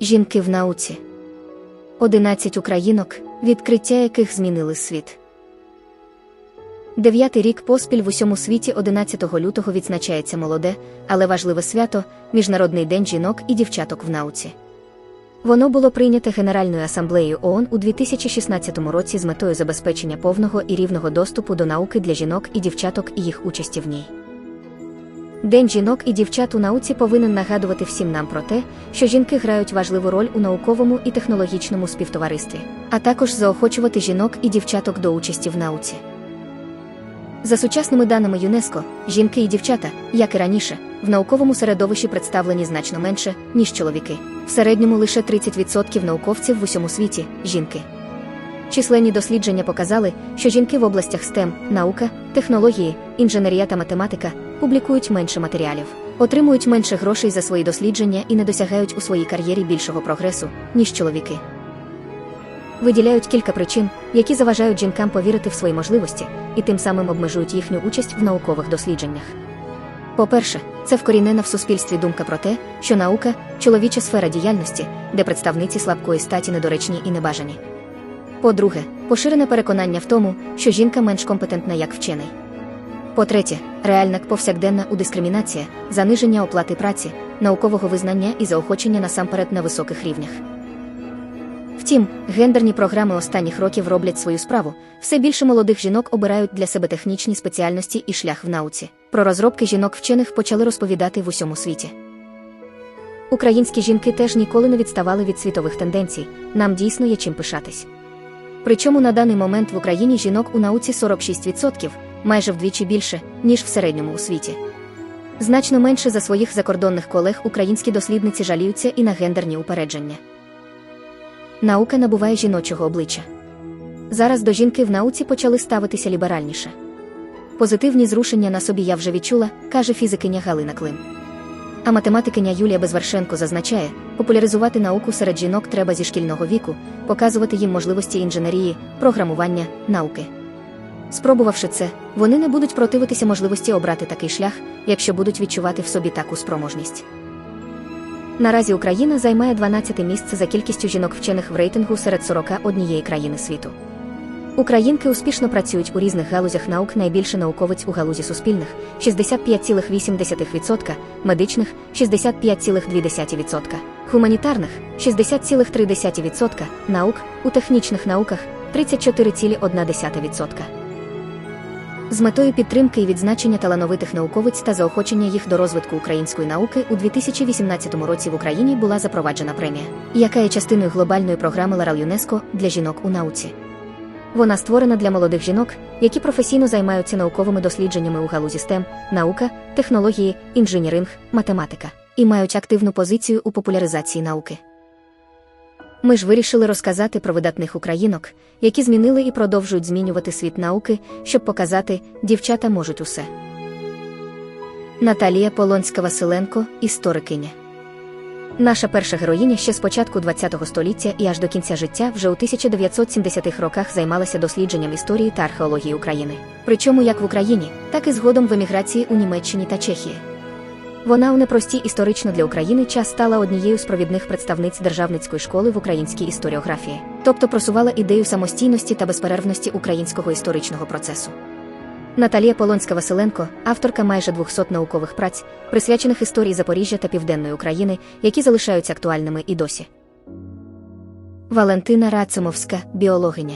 Жінки в науці. 11 українок, відкриття яких змінили світ. Дев'ятий рік поспіль в усьому світі 11 лютого відзначається молоде, але важливе свято Міжнародний день жінок і дівчаток в науці. Воно було прийняте Генеральною асамблеєю ООН у 2016 році з метою забезпечення повного і рівного доступу до науки для жінок і дівчаток і їх участі в ній. День жінок і дівчат у науці повинен нагадувати всім нам про те, що жінки грають важливу роль у науковому і технологічному співтоваристві, а також заохочувати жінок і дівчаток до участі в науці. За сучасними даними ЮНЕСКО, жінки і дівчата, як і раніше, в науковому середовищі представлені значно менше, ніж чоловіки. В середньому лише 30% науковців в усьому світі жінки. Численні дослідження показали, що жінки в областях STEM, наука, технології, інженерія та математика публікують менше матеріалів, отримують менше грошей за свої дослідження і не досягають у своїй кар'єрі більшого прогресу, ніж чоловіки. Виділяють кілька причин, які заважають жінкам повірити в свої можливості і тим самим обмежують їхню участь в наукових дослідженнях. По-перше, це вкорінена в суспільстві думка про те, що наука чоловіча сфера діяльності, де представниці слабкої статі недоречні і небажані. По-друге, поширене переконання в тому, що жінка менш компетентна як вчений. По-третє, реальна повсякденна у дискримінація, заниження оплати праці, наукового визнання і заохочення насамперед на високих рівнях. Втім, гендерні програми останніх років роблять свою справу. Все більше молодих жінок обирають для себе технічні спеціальності і шлях в науці. Про розробки жінок-вчених почали розповідати в усьому світі. Українські жінки теж ніколи не відставали від світових тенденцій. Нам дійсно є чим пишатись. Причому на даний момент в Україні жінок у науці 46%, майже вдвічі більше, ніж в середньому у світі. Значно менше за своїх закордонних колег українські дослідниці жаліються і на гендерні упередження. Наука набуває жіночого обличчя. Зараз до жінки в науці почали ставитися ліберальніше. Позитивні зрушення на собі я вже відчула, каже фізикиня Галина Клим. А математикиня Юлія Безвершенко зазначає, популяризувати науку серед жінок треба зі шкільного віку, показувати їм можливості інженерії, програмування, науки. Спробувавши це, вони не будуть противитися можливості обрати такий шлях, якщо будуть відчувати в собі таку спроможність. Наразі Україна займає 12 місце за кількістю жінок вчених в рейтингу серед 41 країни світу. Українки успішно працюють у різних галузях наук найбільше науковиць у галузі суспільних 65,8%, медичних 65,2%, гуманітарних 60,3%, наук у технічних науках 34,1%. З метою підтримки і відзначення талановитих науковиць та заохочення їх до розвитку української науки у 2018 році в Україні була запроваджена премія, яка є частиною глобальної програми Ларал ЮНЕСКО для жінок у науці. Вона створена для молодих жінок, які професійно займаються науковими дослідженнями у галузі STEM, наука, технології, інженіринг, математика і мають активну позицію у популяризації науки. Ми ж вирішили розказати про видатних українок, які змінили і продовжують змінювати світ науки, щоб показати, дівчата можуть усе. Наталія Полонська Василенко, історикиня. Наша перша героїня ще з початку ХХ століття і аж до кінця життя вже у 1970-х роках займалася дослідженням історії та археології України. Причому як в Україні, так і згодом в еміграції у Німеччині та Чехії. Вона у непростій історично для України час стала однією з провідних представниць державницької школи в українській історіографії, тобто просувала ідею самостійності та безперервності українського історичного процесу. Наталія Полонська Василенко, авторка майже 200 наукових праць, присвячених історії Запоріжжя та Південної України, які залишаються актуальними і досі. Валентина Рацимовська, біологиня.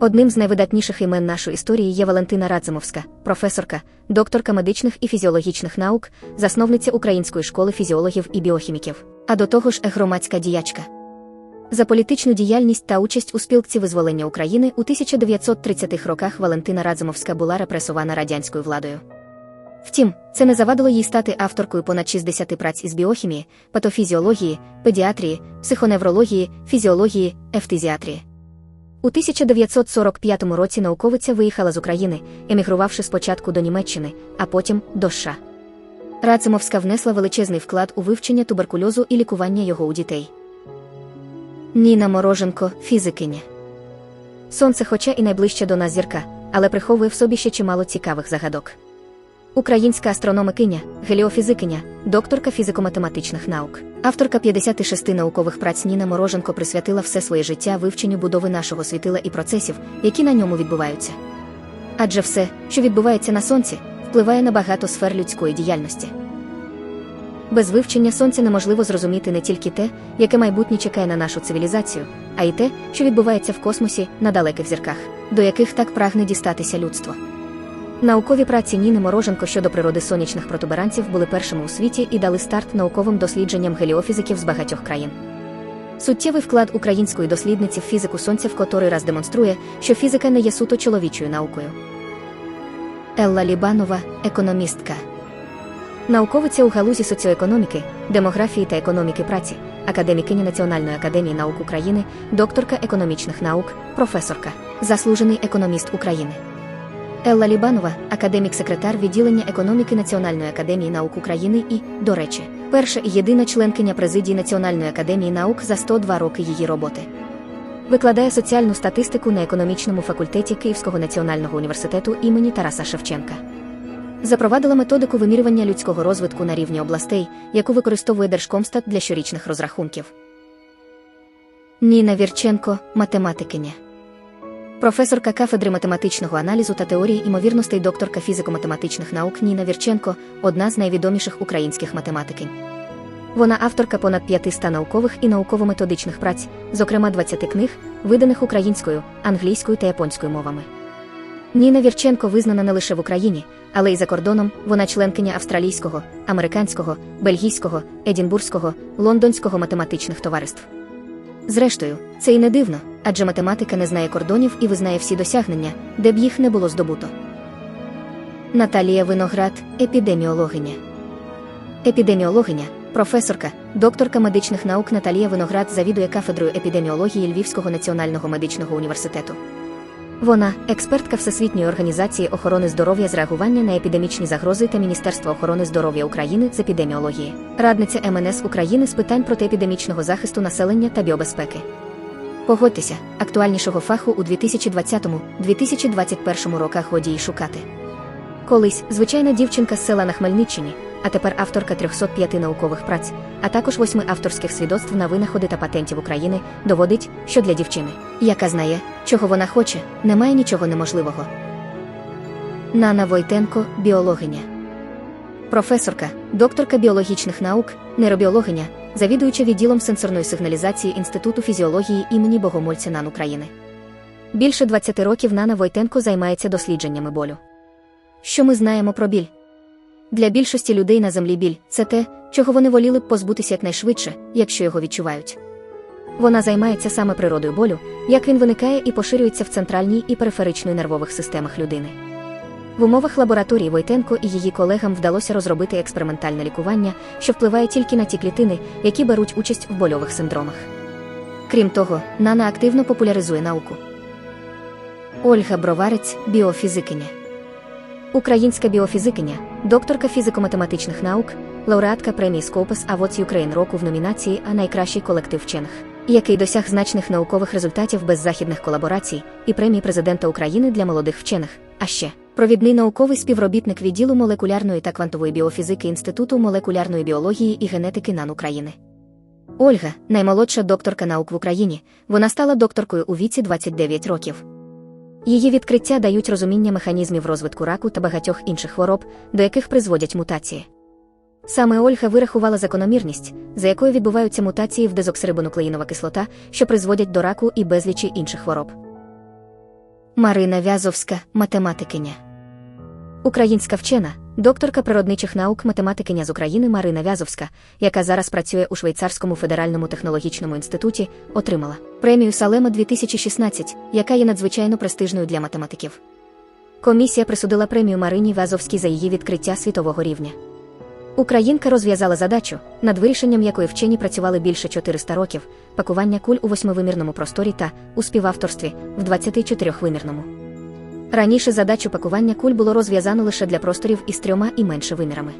Одним з найвидатніших імен нашої історії є Валентина Радзимовська, професорка, докторка медичних і фізіологічних наук, засновниця Української школи фізіологів і біохіміків, а до того ж громадська діячка. За політичну діяльність та участь у спілці визволення України у 1930-х роках Валентина Радзимовська була репресована радянською владою. Втім, це не завадило їй стати авторкою понад 60 праць із біохімії, патофізіології, педіатрії, психоневрології, фізіології, ефтизіатрії. У 1945 році науковиця виїхала з України, емігрувавши спочатку до Німеччини, а потім до США. Рацимовська внесла величезний вклад у вивчення туберкульозу і лікування його у дітей. Ніна Мороженко фізикиня. Сонце, хоча і найближче до нас зірка, але приховує в собі ще чимало цікавих загадок. Українська астрономикиня, геліофізикиня, докторка фізико-математичних наук. Авторка 56 наукових праць Ніна Мороженко присвятила все своє життя вивченню будови нашого світила і процесів, які на ньому відбуваються. Адже все, що відбувається на сонці, впливає на багато сфер людської діяльності. Без вивчення сонця неможливо зрозуміти не тільки те, яке майбутнє чекає на нашу цивілізацію, а й те, що відбувається в космосі на далеких зірках, до яких так прагне дістатися людство. Наукові праці Ніни Мороженко щодо природи сонячних протуберанців були першими у світі і дали старт науковим дослідженням геліофізиків з багатьох країн. Суттєвий вклад української дослідниці в фізику сонця в котрий раз демонструє, що фізика не є суто чоловічою наукою. Елла Лібанова, економістка. Науковиця у галузі соціоекономіки, демографії та економіки праці, академікиня Національної академії наук України, докторка економічних наук, професорка, заслужений економіст України. Елла Лібанова, академік-секретар відділення економіки Національної академії наук України і, до речі, перша і єдина членкиня президії Національної академії наук за 102 роки її роботи. Викладає соціальну статистику на економічному факультеті Київського національного університету імені Тараса Шевченка. Запровадила методику вимірювання людського розвитку на рівні областей, яку використовує Держкомстат для щорічних розрахунків. Ніна Вірченко, математикиня. Професорка кафедри математичного аналізу та теорії імовірностей докторка фізико-математичних наук Ніна Вірченко одна з найвідоміших українських математикинь. Вона авторка понад 500 наукових і науково-методичних праць, зокрема 20 книг, виданих українською, англійською та японською мовами. Ніна Вірченко визнана не лише в Україні, але й за кордоном вона членкиня австралійського, американського, бельгійського, едінбурзького, лондонського математичних товариств. Зрештою, це й не дивно, адже математика не знає кордонів і визнає всі досягнення, де б їх не було здобуто. Наталія Виноград, епідеміологиня. Епідеміологиня, професорка, докторка медичних наук Наталія Виноград завідує кафедрою епідеміології Львівського національного медичного університету. Вона експертка Всесвітньої організації охорони здоров'я з реагування на епідемічні загрози та Міністерства охорони здоров'я України з епідеміології, радниця МНС України з питань протиепідемічного захисту населення та біобезпеки. Погодьтеся, актуальнішого фаху у 2020-2021 роках годі й шукати. Колись звичайна дівчинка з села на Хмельниччині, а тепер авторка 305 наукових праць, а також восьми авторських свідоцтв на винаходи та патентів України, доводить, що для дівчини, яка знає, чого вона хоче, немає нічого неможливого. Нана Войтенко, біологиня. Професорка, докторка біологічних наук, нейробіологиня, завідуюча відділом сенсорної сигналізації Інституту фізіології імені Богомольця НАН України. Більше 20 років Нана Войтенко займається дослідженнями болю. Що ми знаємо про біль? Для більшості людей на землі біль це те, чого вони воліли б позбутися якнайшвидше, якщо його відчувають. Вона займається саме природою болю, як він виникає і поширюється в центральній і периферичної нервових системах людини. В умовах лабораторії Войтенко і її колегам вдалося розробити експериментальне лікування, що впливає тільки на ті клітини, які беруть участь в больових синдромах. Крім того, Нана активно популяризує науку. Ольга Броварець, біофізикиня. Українська біофізикиня, докторка фізико-математичних наук, лауреатка премії Scopus Awards Ukraine року в номінації А найкращий колектив вчених, який досяг значних наукових результатів без західних колаборацій і премії президента України для молодих вчених. А ще провідний науковий співробітник відділу молекулярної та квантової біофізики Інституту молекулярної біології і генетики НАН України. Ольга, наймолодша докторка наук в Україні, вона стала докторкою у віці 29 років. Її відкриття дають розуміння механізмів розвитку раку та багатьох інших хвороб, до яких призводять мутації. Саме Ольга вирахувала закономірність, за якою відбуваються мутації в дезоксирибонуклеїнова кислота, що призводять до раку і безлічі інших хвороб. Марина Вязовська, математикиня. Українська вчена, докторка природничих наук математикиня з України Марина Вязовська, яка зараз працює у Швейцарському федеральному технологічному інституті, отримала премію Салема 2016, яка є надзвичайно престижною для математиків. Комісія присудила премію Марині Вязовській за її відкриття світового рівня. Українка розв'язала задачу, над вирішенням якої вчені працювали більше 400 років, пакування куль у восьмивимірному просторі та у співавторстві в 24-вимірному. Раніше задачу пакування куль було розв'язано лише для просторів із трьома і менше вимірами.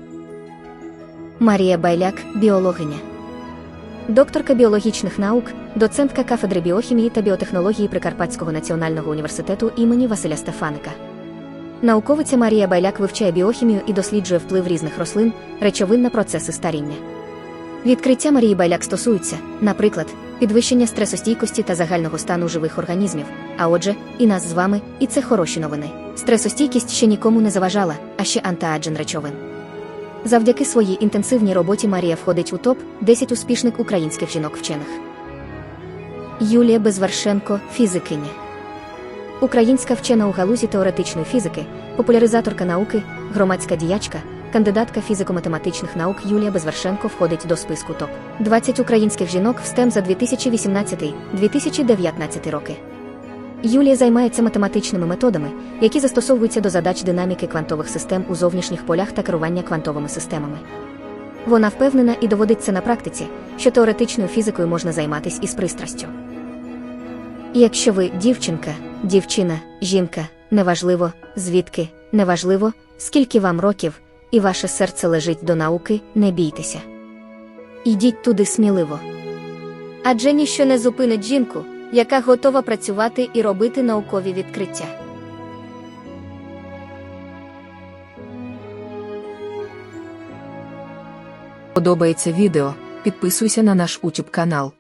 Марія Байляк, біологиня. Докторка біологічних наук, доцентка кафедри біохімії та біотехнології Прикарпатського національного університету імені Василя Стефаника. Науковиця Марія Байляк вивчає біохімію і досліджує вплив різних рослин, речовин на процеси старіння. Відкриття Марії Байляк стосуються, наприклад, підвищення стресостійкості та загального стану живих організмів, а отже, і нас з вами, і це хороші новини. Стресостійкість ще нікому не заважала, а ще антиаджен речовин. Завдяки своїй інтенсивній роботі Марія входить у топ 10 успішних українських жінок-вчених. Юлія Безваршенко, фізикиня. Українська вчена у галузі теоретичної фізики, популяризаторка науки, громадська діячка, кандидатка фізико-математичних наук Юлія Безвершенко входить до списку топ 20 українських жінок в STEM за 2018-2019 роки. Юлія займається математичними методами, які застосовуються до задач динаміки квантових систем у зовнішніх полях та керування квантовими системами. Вона впевнена і доводить це на практиці, що теоретичною фізикою можна займатися із пристрастю. Якщо ви дівчинка, дівчина, жінка, неважливо, звідки, неважливо, скільки вам років, і ваше серце лежить до науки, не бійтеся. Ідіть туди сміливо. Адже ніщо не зупинить жінку, яка готова працювати і робити наукові відкриття. Подобається відео, підписуйся на наш YouTube канал.